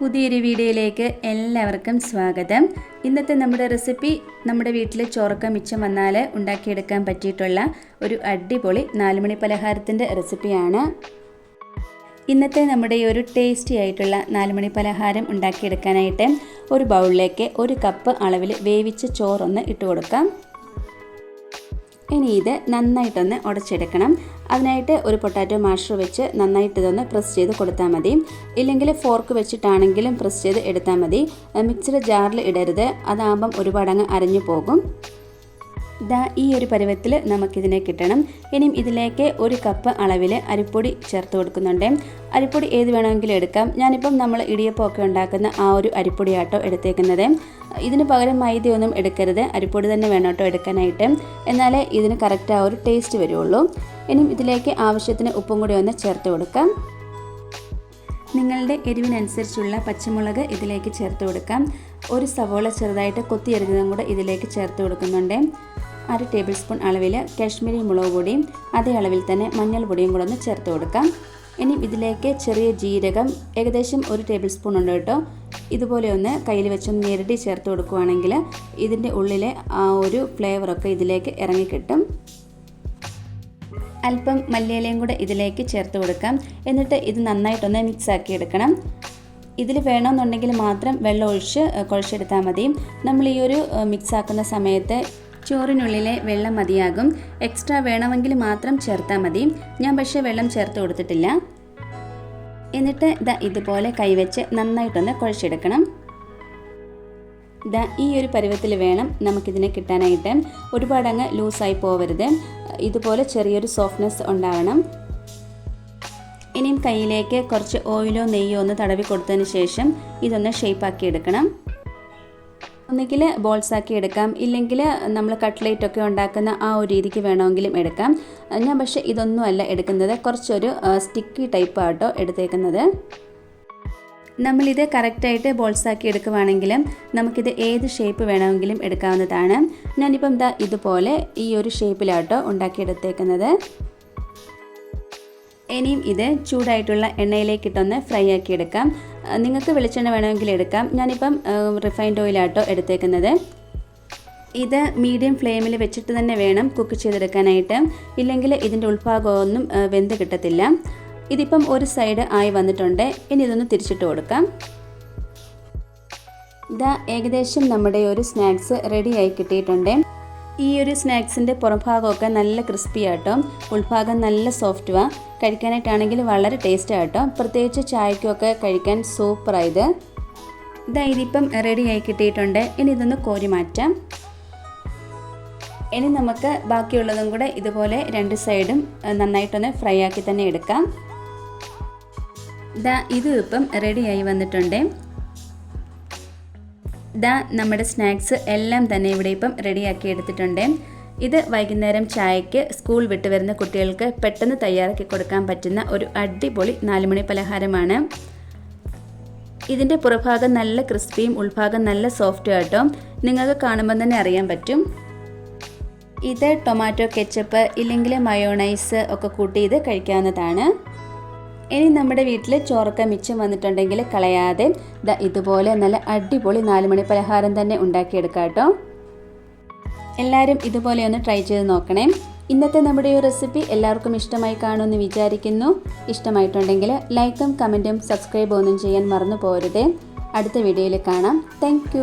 പുതിയൊരു വീഡിയോയിലേക്ക് എല്ലാവർക്കും സ്വാഗതം. ഇന്നത്തെ നമ്മുടെ റെസിപ്പി നമ്മുടെ വീട്ടിൽ ചോറക്ക മിച്ചം വന്നാൽ ഉണ്ടാക്കിയെടുക്കാൻ പറ്റിയിട്ടുള്ള ഒരു അടിപൊളി നാലുമണി പലഹാരത്തിന്റെ റെസിപ്പിയാണ്. ഇന്നത്തെ നമ്മുടെ ഈ ഒരു ടേസ്റ്റി ആയിട്ടുള്ള നാലുമണി പലഹാരം ഉണ്ടാക്കിയെടുക്കാനായിട്ട് ഒരു ബൗളിലേക്ക് ഒരു കപ്പ് അളവിൽ വേവിച്ച ചോറൊന്ന് ഇട്ട് കൊടുക്കാം ഇനി ഇത് നന്നായിട്ടൊന്ന് ഉടച്ചെടുക്കണം. അതിനായിട്ട് ഒരു പൊട്ടാറ്റോ മാഷർ വെച്ച് നന്നായിട്ട് ഇതൊന്ന് പ്രസ് ചെയ്ത് കൊടുത്താൽ മതി. ഇല്ലെങ്കിൽ ഫോർക്ക് വെച്ചിട്ടാണെങ്കിലും പ്രസ് ചെയ്ത് എടുത്താൽ മതി. മിക്സിയുടെ ജാറിൽ ഇടരുത്. അതാകുമ്പം ഒരുപാടങ്ങ് അരഞ്ഞു പോകും. ദാ ഈ ഒരു പരുവത്തിൽ നമുക്കിതിനെ കിട്ടണം. ഇനിയും ഇതിലേക്ക് ഒരു കപ്പ് അളവിൽ അരിപ്പൊടി ചേർത്ത് കൊടുക്കുന്നുണ്ട്. അരിപ്പൊടി ഏത് വേണമെങ്കിലും എടുക്കാം. ഞാനിപ്പം നമ്മൾ ഇടിയപ്പമൊക്കെ ഉണ്ടാക്കുന്ന ആ ഒരു അരിപ്പൊടിയാട്ടോ എടുത്തേക്കുന്നത്. ഇതിന് പകരം മൈദയൊന്നും എടുക്കരുത്. അരിപ്പൊടി തന്നെ വേണം കേട്ടോ എടുക്കാനായിട്ട്. എന്നാലേ ഇതിന് കറക്റ്റ് ആ ഒരു ടേസ്റ്റ് വരുള്ളൂ. ഇനിയും ഇതിലേക്ക് ആവശ്യത്തിന് ഉപ്പും കൂടി ഒന്ന് ചേർത്ത് കൊടുക്കാം. നിങ്ങളുടെ എരിവിനനുസരിച്ചുള്ള പച്ചമുളക് ഇതിലേക്ക് ചേർത്ത് കൊടുക്കാം. ഒരു സവോള ചെറുതായിട്ട് കൊത്തി എറിഞ്ഞതും കൂടെ ഇതിലേക്ക് ചേർത്ത് കൊടുക്കുന്നുണ്ട്. അര ടേബിൾ സ്പൂൺ അളവിൽ കാശ്മീരി മുളക് പൊടിയും അതേ അളവിൽ തന്നെ മഞ്ഞൾ പൊടിയും കൂടെ ഒന്ന് ചേർത്ത് കൊടുക്കാം. ഇനി ഇതിലേക്ക് ചെറിയ ജീരകം ഏകദേശം ഒരു ടേബിൾ സ്പൂൺ ഉണ്ട് കേട്ടോ. ഇതുപോലെ ഒന്ന് കയ്യിൽ വെച്ചൊന്ന് നേരിട്ട് ചേർത്ത് കൊടുക്കുകയാണെങ്കിൽ ഇതിന്റെ ഉള്ളിലെ ആ ഒരു ഫ്ലേവറൊക്കെ ഇതിലേക്ക് ഇറങ്ങിക്കിട്ടും. അല്പം മല്ലിയിലയും കൂടെ ഇതിലേക്ക് ചേർത്ത് കൊടുക്കാം. എന്നിട്ട് ഇത് നന്നായിട്ടൊന്ന് മിക്സ് ആക്കി എടുക്കണം ഇതിൽ വേണമെന്നുണ്ടെങ്കിൽ മാത്രം വെള്ളം ഒഴിച്ച് കുഴച്ചെടുത്താൽ മതി. നമ്മൾ ഈ ഒരു മിക്സ് ആക്കുന്ന സമയത്ത് ചോറിനുള്ളിലെ വെള്ളം മതിയാകും. എക്സ്ട്രാ വേണമെങ്കിൽ മാത്രം ചേർത്താൽ മതി. ഞാൻ പക്ഷേ വെള്ളം ചേർത്ത് കൊടുത്തിട്ടില്ല. എന്നിട്ട് ഇതാ ഇതുപോലെ കൈവച്ച് നന്നായിട്ടൊന്ന് കുഴച്ചെടുക്കണം. ഇതാ ഈ ഒരു പരുവത്തിൽ വേണം നമുക്കിതിനെ കിട്ടാനായിട്ട്. ഒരുപാട് ഒരുപാടങ്ങ് ലൂസായി പോവരുത്. ഇതുപോലെ ചെറിയൊരു സോഫ്റ്റ്നെസ് ഉണ്ടാവണം. ഇനിയും കയ്യിലേക്ക് കുറച്ച് ഓയിലോ നെയ്യോ ഒന്ന് തടവി കൊടുത്തതിന് ശേഷം ഇതൊന്ന് ഷേപ്പാക്കി എടുക്കണം. ഒന്നുകിൽ ബോൾസ് ആക്കി എടുക്കാം. ഇല്ലെങ്കിൽ നമ്മൾ കട്ട്ലേറ്റ് ഒക്കെ ഉണ്ടാക്കുന്ന ആ ഒരു രീതിക്ക് വേണമെങ്കിലും എടുക്കാം. ഞാൻ പക്ഷേ ഇതൊന്നുമല്ല എടുക്കുന്നത്. കുറച്ചൊരു സ്റ്റിക്കി ടൈപ്പ് ആട്ടോ എടുത്തേക്കുന്നത്. നമ്മളിത് കറക്റ്റായിട്ട് ബോൾസ് ആക്കി എടുക്കുവാണെങ്കിൽ നമുക്കിത് ഏത് ഷേപ്പ് വേണമെങ്കിലും എടുക്കാവുന്നതാണ്. ഞാനിപ്പം ദാ ഇതുപോലെ ഈ ഒരു ഷേപ്പിലാട്ടോ ഉണ്ടാക്കിയെടുത്തേക്കുന്നത്. ഇനിയും ഇത് ചൂടായിട്ടുള്ള എണ്ണയിലേക്ക് എണ്ണയിലേക്കിട്ടൊന്ന് ഫ്രൈ ആക്കി എടുക്കാം. നിങ്ങൾക്ക് വെളിച്ചെണ്ണ വേണമെങ്കിൽ എടുക്കാം. ഞാനിപ്പം റിഫൈൻഡ് ഓയിലാട്ടോ എടുത്തേക്കുന്നത്. ഇത് മീഡിയം ഫ്ലെയിമിൽ വെച്ചിട്ട് തന്നെ വേണം കുക്ക് ചെയ്തെടുക്കാനായിട്ട്. ഇല്ലെങ്കിൽ ഇതിന്റെ ഉൾഭാഗമൊന്നും വെന്ത് കിട്ടത്തില്ല. ഇതിപ്പം ഒരു സൈഡ് ആയി വന്നിട്ടുണ്ട്. ഇനി ഇതൊന്ന് തിരിച്ചിട്ട് കൊടുക്കാം. ഇതാ ഏകദേശം നമ്മുടെ ഒരു സ്നാക്സ് റെഡി ആയി കിട്ടിയിട്ടുണ്ട്. ഈ ഒരു സ്നാക്സിന്റെ പുറംഭാഗമൊക്കെ നല്ല ക്രിസ്പി ആട്ടോ. ഉൾഭാഗം നല്ല സോഫ്റ്റുവാ കഴിക്കാനായിട്ടാണെങ്കിൽ വളരെ ടേസ്റ്റ് ആട്ടോ. പ്രത്യേകിച്ച് ചായക്കൊക്കെ കഴിക്കാൻ സൂപ്പറായത് ഇതാ. ഇതിപ്പം റെഡി ആയി കിട്ടിയിട്ടുണ്ട്. ഇനി ഇതൊന്ന് കോരി മാറ്റാം. ഇനി നമുക്ക് ബാക്കിയുള്ളതും കൂടെ ഇതുപോലെ രണ്ട് സൈഡും നന്നായിട്ടൊന്ന് ഫ്രൈ ആക്കി തന്നെ എടുക്കാം. ഇതാ ഇത് ഇപ്പം റെഡിയായി വന്നിട്ടുണ്ട്. ദാ നമ്മുടെ സ്നാക്സ് എല്ലാം തന്നെ ഇവിടെ ഇപ്പം റെഡിയാക്കി എടുത്തിട്ടുണ്ട്. ഇത് വൈകുന്നേരം ചായയ്ക്ക് സ്കൂൾ വിട്ട് വരുന്ന കുട്ടികൾക്ക് പെട്ടെന്ന് തയ്യാറാക്കി കൊടുക്കാൻ പറ്റുന്ന ഒരു അടിപൊളി നാലുമണി പലഹാരമാണ്. ഇതിന്റെ പുറഭാഗം നല്ല ക്രിസ്പിയും ഉൾഭാഗം നല്ല സോഫ്റ്റും ആട്ടോ. നിങ്ങൾക്ക് കാണുമ്പോൾ തന്നെ അറിയാൻ പറ്റും. ഇത് ടൊമാറ്റോ കെച്ചപ്പ് ഇല്ലെങ്കിൽ മയോണൈസ് ഒക്കെ കൂട്ടി ഇത് കഴിക്കാവുന്നതാണ്. ഇനി നമ്മുടെ വീട്ടിൽ ചോറൊക്കെ മിച്ചം വന്നിട്ടുണ്ടെങ്കിൽ കളയാതെ ഇതുപോലെ നല്ല അടിപൊളി നാലുമണി പലഹാരം തന്നെ ഉണ്ടാക്കിയെടുക്കാം കേട്ടോ. എല്ലാവരും ഇതുപോലെ ഒന്ന് ട്രൈ ചെയ്ത് നോക്കണേ. ഇന്നത്തെ നമ്മുടെ ഈ റെസിപ്പി എല്ലാവർക്കും ഇഷ്ടമായി കാണുമെന്ന് വിചാരിക്കുന്നു. ഇഷ്ടമായിട്ടുണ്ടെങ്കിൽ ലൈക്കും കമന്റും സബ്സ്ക്രൈബ് ഒന്നും ചെയ്യാൻ മറന്നു പോരുതേ അടുത്ത വീഡിയോയിൽ കാണാം. താങ്ക്